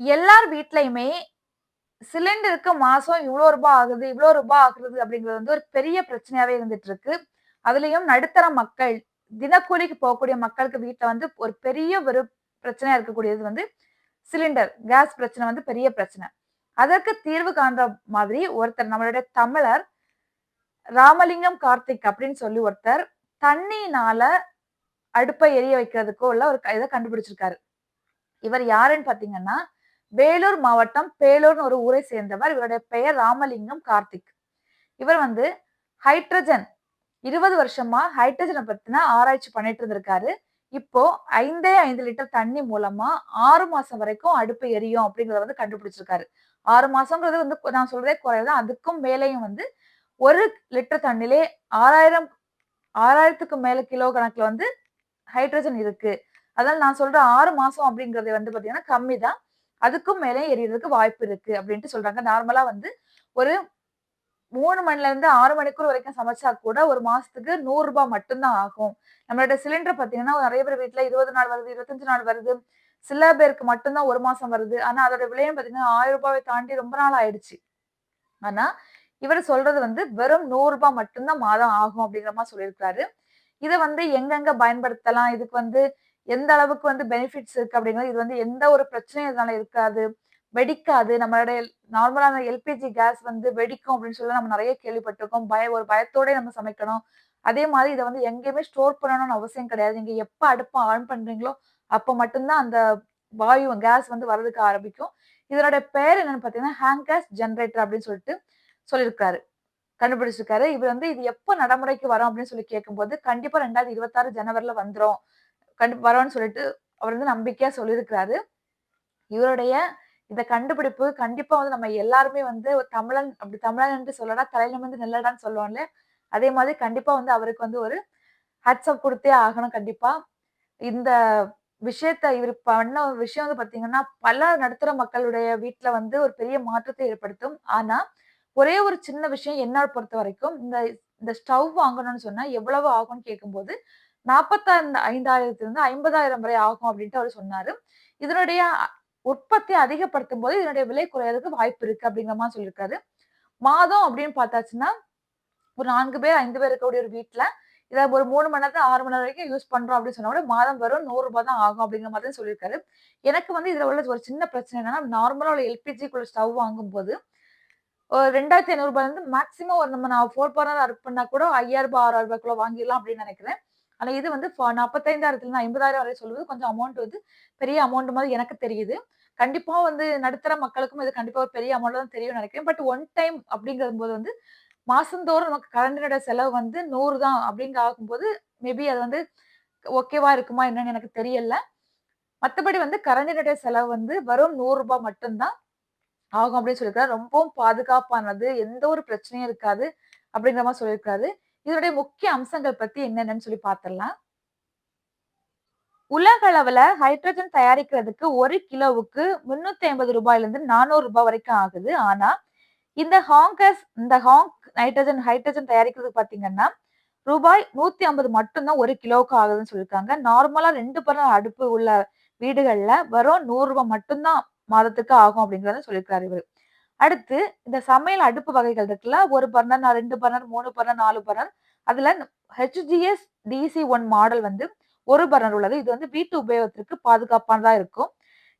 எல்லார் வீட்லயுமே சிலிண்டருக்கு மாசம் இவ்வளோ ரூபாய் ஆகுது இவ்வளோ ரூபாய் ஆகுது அப்படிங்கிறது வந்து ஒரு பெரிய பிரச்சனையாவே இருந்துட்டு இருக்கு அதுலயும் நடுத்தர மக்கள் தினக்கூலிக்கு போகக்கூடிய மக்களுக்கு வீட்டில் வந்து ஒரு பெரிய ஒரு பிரச்சனையா இருக்கக்கூடியது வந்து சிலிண்டர் கேஸ் பிரச்சனை வந்து பெரிய பிரச்சனை. அதற்கு தீர்வு காண்ற மாதிரி ஒருத்தர் நம்மளுடைய தமிழர் ராமலிங்கம் கார்த்திக் அப்படின்னு சொல்லி ஒருத்தர் தண்ணினால அடுப்பை எரிய வைக்கிறதுக்கோ உள்ள ஒரு இதை கண்டுபிடிச்சிருக்காரு. இவர் யாருன்னு பாத்தீங்கன்னா வேலூர் மாவட்டம் பேலூர்னு ஒரு ஊரை சேர்ந்தவர். இவருடைய பெயர் ராமலிங்கம் கார்த்திக். இவர் வந்து ஹைட்ரஜன் இருபது வருஷமா ஹைட்ரஜனை பத்தின ஆராய்ச்சி பண்ணிட்டு இருந்திருக்காரு. இப்போ ஐந்தே ஐந்து லிட்டர் தண்ணி மூலமா ஆறு மாசம் வரைக்கும் அடுப்பு எரியும் அப்படிங்கறத வந்து கண்டுபிடிச்சிருக்காரு. ஆறு மாசம்ங்கிறது வந்து நான் சொல்றதே குறையதான் அதுக்கும் மேலேயும் வந்து ஒரு லிட்டர் தண்ணிலே ஆறாயிரம் ஆறாயிரத்துக்கு மேல கிலோ கணக்குல வந்து ஹைட்ரஜன் இருக்கு. அதனால நான் சொல்ற ஆறு மாசம் அப்படிங்கறது வந்து பாத்தீங்கன்னா கம்மி தான். அதுக்கும் மேலே எரியறதுக்கு வாய்ப்பு இருக்கு அப்படின்ட்டு சொல்றாங்க. நார்மலா வந்து ஒரு மூணு மணில இருந்து ஆறு மணிக்குள் வரைக்கும் சமைச்சா கூட ஒரு மாசத்துக்கு நூறு ரூபாய் மட்டும்தான் ஆகும். நம்மளோட சிலிண்டர் பாத்தீங்கன்னா நிறைய பேர் வீட்டுல இருபது நாள் வருது இருபத்தஞ்சு நாள் வருது. சில பேருக்கு மட்டும்தான் ஒரு மாசம் வருது. ஆனா அதோட விலையும் பாத்தீங்கன்னா ஆயிரம் ரூபாயை தாண்டி ரொம்ப நாள் ஆயிடுச்சு. ஆனா இவர் சொல்றது வந்து வெறும் நூறு ரூபாய் மட்டும்தான் மாதம் ஆகும் அப்படிங்கிற மாதிரி சொல்லியிருக்காரு இதை வந்து எங்கெங்க பயன்படுத்தலாம்? இதுக்கு வந்து எந்த அளவுக்கு வந்து பெனிஃபிட்ஸ் இருக்கு அப்படிங்கிறது இது வந்து எந்த ஒரு பிரச்சனையும் இதனால இருக்காது. வெடிக்காது. நம்மளுடைய நார்மலான எல்பிஜி கேஸ் வந்து வெடிக்கும் அப்படின்னு சொல்லி நம்ம நிறைய கேள்விப்பட்டிருக்கோம். பய ஒரு பயத்தோட நம்ம சமைக்கணும். அதே மாதிரி இதை வந்து எங்கேயுமே ஸ்டோர் பண்ணணும்னு அவசியம் கிடையாது. நீங்க எப்ப அடுப்பை ஆன் பண்றீங்களோ அப்ப மட்டும்தான் அந்த வாயு கேஸ் வந்து வர்றதுக்கு ஆரம்பிக்கும். இதனுடைய பெயர் என்னன்னு பாத்தீங்கன்னா ஹேங் கேஸ் ஜென்ரேட்டர் அப்படின்னு சொல்லிட்டு சொல்லியிருக்காரு. கண்டுபிடிச்சிருக்காரு. இவர் வந்து இது எப்போ நடைமுறைக்கு வரும் அப்படின்னு சொல்லி கேட்கும்போது கண்டிப்பா ரெண்டாயிரத்தி இருபத்தாறு ஜனவரில வந்துரும். கண்டு வரோம்னு சொல்லிட்டு அவர் வந்து நம்பிக்கையா சொல்லியிருக்கிறாரு. இவருடைய இந்த கண்டுபிடிப்பு கண்டிப்பா வந்து நம்ம எல்லாருமே வந்து தமிழன் அப்படி தமிழன் என்று சொல்லடா தலையில வந்து நெல்லடான்னு சொல்லுவோம்ல அதே மாதிரி கண்டிப்பா வந்து அவருக்கு வந்து ஒரு ஹட்ஸ்அப் கொடுத்தே ஆகணும் கண்டிப்பா. இந்த விஷயத்த இவர் பண்ண விஷயம் வந்து பாத்தீங்கன்னா பல நடுத்தர மக்களுடைய வீட்டுல வந்து ஒரு பெரிய மாற்றத்தை ஏற்படுத்தும். ஆனா ஒரே ஒரு சின்ன விஷயம் என்ன பொறுத்த வரைக்கும் இந்த இந்த ஸ்டவ் வாங்கணும்னு சொன்னா எவ்வளவு ஆகும்னு கேட்கும்போது நாற்பத்தாறு ஐந்தாயிரத்திலிருந்து ஐம்பதாயிரம் வரை ஆகும் அப்படின்ட்டு அவர் சொன்னாரு. இதனுடைய உற்பத்தி அதிகப்படுத்தும் போது இதனுடைய விலை குறையறதுக்கு வாய்ப்பு இருக்கு அப்படிங்கிற மாதிரி சொல்லியிருக்காரு மாதம் அப்படின்னு பார்த்தாச்சுன்னா ஒரு நான்கு பேர் ஐந்து பேர் இருக்கக்கூடிய ஒரு வீட்டுல இதை ஒரு மூணு மணி நேரத்துல ஆறு மணி நேரம் வரைக்கும் யூஸ் பண்றோம் அப்படின்னு சொன்னா கூட மாதம் வரும் நூறு ரூபாய் தான் ஆகும் அப்படிங்கிற மாதிரி தான் சொல்லியிருக்காரு எனக்கு வந்து இதுல உள்ள ஒரு சின்ன பிரச்சனை என்னன்னா நார்மலா உள்ள எல்பிஜிக்குள்ள ஸ்டவ் வாங்கும் போது ஒரு ரெண்டாயிரத்தி ஐநூறு ரூபாய் வந்து மேக்ஸிமம் ஒரு நம்ம நான் ஃபோர் பர்னர் அர்க் பண்ணா கூட ஐயாயிரம் ரூபாய் ஆறாயிரம் ரூபாய்க்குள்ள வாங்கிடலாம் அப்படின்னு நினைக்கிறேன். ஆனால் இது வந்து நாற்பத்தைந்தாயிரத்துல ஐம்பதாயிரம் வரை சொல்லுவது கொஞ்சம் அமௌண்ட் வந்து பெரிய அமௌண்ட் மாதிரி எனக்கு தெரியுது. கண்டிப்பாக வந்து நடுத்தர மக்களுக்கும் இது கண்டிப்பாக ஒரு பெரிய அமௌண்ட் தான் தெரியும் நினைக்கிறேன். பட் ஒன் டைம் அப்படிங்கிற போது வந்து மாசந்தோறும் நமக்கு கரண்டினோட செலவு வந்து நூறு தான் அப்படிங்க ஆகும்போது மேபி அது வந்து ஓகேவா இருக்குமா என்னன்னு எனக்கு தெரியல. மற்றபடி வந்து கரண்டினுடைய செலவு வந்து வெறும் நூறு ரூபாய் மட்டும்தான் ஆகும் அப்படின்னு சொல்லியிருக்காரு ரொம்பவும் பாதுகாப்பானது எந்த ஒரு பிரச்சனையும் இருக்காது அப்படிங்கிற மாதிரி சொல்லியிருக்காரு இதனுடைய முக்கிய அம்சங்கள் பத்தி என்னென்னு சொல்லி பார்த்துடலாம் உலக அளவுல ஹைட்ரஜன் தயாரிக்கிறதுக்கு ஒரு கிலோவுக்கு முன்னூத்தி ஐம்பது ரூபாயில இருந்து நானூறு ரூபாய் வரைக்கும் ஆகுது. ஆனா இந்த ஹாங்கஸ் இந்த ஹாங் நைட்ரஜன் ஹைட்ரஜன் தயாரிக்கிறதுக்கு பாத்தீங்கன்னா ரூபாய் நூத்தி ஐம்பது மட்டும்தான் ஒரு கிலோவுக்கு ஆகுதுன்னு சொல்லியிருக்காங்க நார்மலா ரெண்டு பர்னர் அடுப்பு உள்ள வீடுகள்ல வெறும் நூறு ரூபாய் மட்டும்தான் மாதத்துக்கு ஆகும் அப்படிங்கறத சொல்லியிருக்காரு இவர். அடுத்து இந்த சமையல் அடுப்பு வகைகள் இருக்குல்ல ஒரு பர்னர் ரெண்டு பர்னர் மூணு பர்னர் நாலு பர்னர் அதுல ஹெச்ஜிஎஸ் டிசி ஒன் மாடல் வந்து ஒரு பர்னர் உள்ளது. இது வந்து வீட்டு உபயோகத்திற்கு பாதுகாப்பானதா இருக்கும்.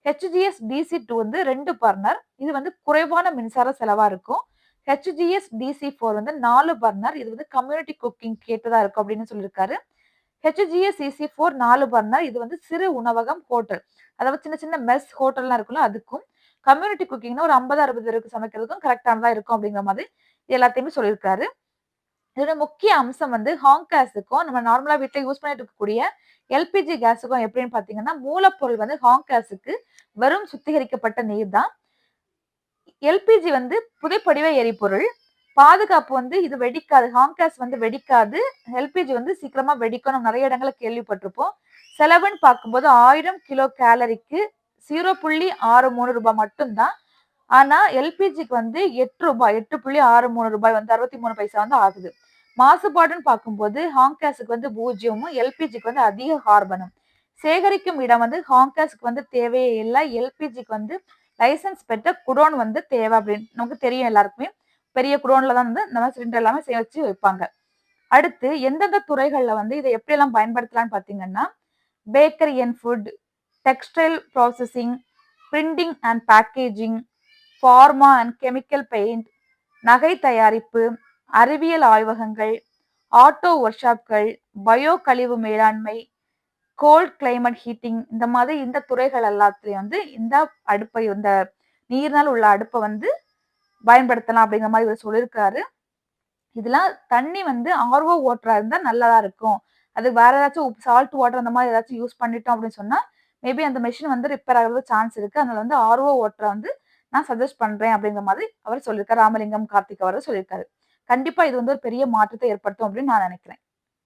ஹெச்ஜிஎஸ் டிசி டூ வந்து ரெண்டு பர்னர் இது வந்து குறைவான மின்சார செலவா இருக்கும். ஹெச்ஜிஎஸ் டிசி ஃபோர் வந்து நாலு பர்னர் இது வந்து கம்யூனிட்டி குக்கிங் கேட்டதா இருக்கும் அப்படின்னு சொல்லியிருக்காரு H G S C C four நாலு பர்னர் இது வந்து சிறு உணவகம் ஹோட்டல் அதாவது சின்ன சின்ன மெஸ் ஹோட்டல்லாம் இருக்குல்ல அதுக்கும் கம்யூனிட்டி குக்கிங்னா ஒரு ஐம்பது அறுபது பேருக்கு சமைக்கிறதுக்கும் கரெக்டானதா இருக்கும் அப்படிங்கிற மாதிரி எல்லாத்தையுமே சொல்லியிருக்காரு. இதோட முக்கிய அம்சம் வந்து ஹாங் கேஸுக்கும் நம்ம நார்மலா வீட்டில் யூஸ் பண்ணிட்டு இருக்கக்கூடிய எல்பிஜி கேஸுக்கும் எப்படின்னு பாத்தீங்கன்னா மூலப்பொருள் வந்து ஹாங் கேஸுக்கு வெறும் சுத்திகரிக்கப்பட்ட நீர் தான். எல்பிஜி வந்து புதைப்படிவ எரிபொருள் பாதுகாப்பு வந்து இது வெடிக்காது ஹாங் கேஸ் வந்து வெடிக்காது எல்பிஜி வந்து சீக்கிரமா வெடிக்கும் நம்ம நிறைய இடங்களை கேள்விப்பட்டிருப்போம். செலவுன்னு பார்க்கும்போது ஆயிரம் கிலோ கேலரிக்கு ஜீரோ புள்ளி ஆறு மூணு ரூபாய் மட்டும்தான் ஆனா எல்பிஜிக்கு வந்து எட்டு ரூபாய் எட்டு புள்ளி ஆறு மூணு ரூபாய் வந்து அறுபத்தி மூணு பைசா வந்து ஆகுது. மாசுபாடுன்னு பார்க்கும்போது ஹாங்காஸுக்கு வந்து பூஜ்ஜியமும் எல்பிஜிக்கு வந்து அதிக கார்பனும். சேகரிக்கும் இடம் வந்து ஹாங்காஸுக்கு வந்து தேவையே இல்லை. எல்பிஜிக்கு வந்து லைசன்ஸ் பெற்ற குடோன் வந்து தேவை அப்படின்னு நமக்கு தெரியும் எல்லாருக்குமே. பெரிய குடோன்ல தான் வந்து இந்த மாதிரி சிலிண்டர் எல்லாமே சேமிச்சு வைப்பாங்க. அடுத்து எந்தெந்த துறைகள்ல வந்து இதை எப்படியெல்லாம் பயன்படுத்தலாம்னு பார்த்தீங்கன்னா bakery and food textile processing printing and packaging pharma and chemical paint நகை தயாரிப்பு அறிவியல் ஆய்வகங்கள் ஆட்டோ ஒர்க்ஷாப்கள் பயோ கழிவு மேலாண்மை கோல்ட் கிளைமேட் ஹீட்டிங் இந்த மாதிரி இந்த துறைகள் எல்லாத்துலேயும் வந்து இந்த அடுப்பை இந்த நீர்னால் உள்ள அடுப்பை வந்து பயன்படுத்தலாம் அப்படிங்கிற மாதிரி இவர் சொல்லியிருக்காரு. இதெல்லாம் தண்ணி வந்து ஆர்வோ வாட்டரா இருந்தால் நல்லதாக இருக்கும். அது வேற ஏதாச்சும் சால்ட் வாட்டர் அந்த மாதிரி ஏதாச்சும் யூஸ் பண்ணிட்டோம் அப்படின்னு சொன்னால் மேபி அந்த மெஷின் வந்து ரிப்பேர் ஆகிறது சான்ஸ் இருக்கு. அதனால வந்து ஆர்வோ ஓட்டரை வந்து நான் சஜஸ்ட் பண்றேன் அப்படிங்கிற மாதிரி அவர் சொல்லியிருக்காரு. ராமலிங்கம் கார்த்திக் அவர் சொல்லியிருக்காரு. கண்டிப்பா இது வந்து ஒரு பெரிய மாற்றத்தை ஏற்படுத்தும் அப்படின்னு நான் நினைக்கிறேன்.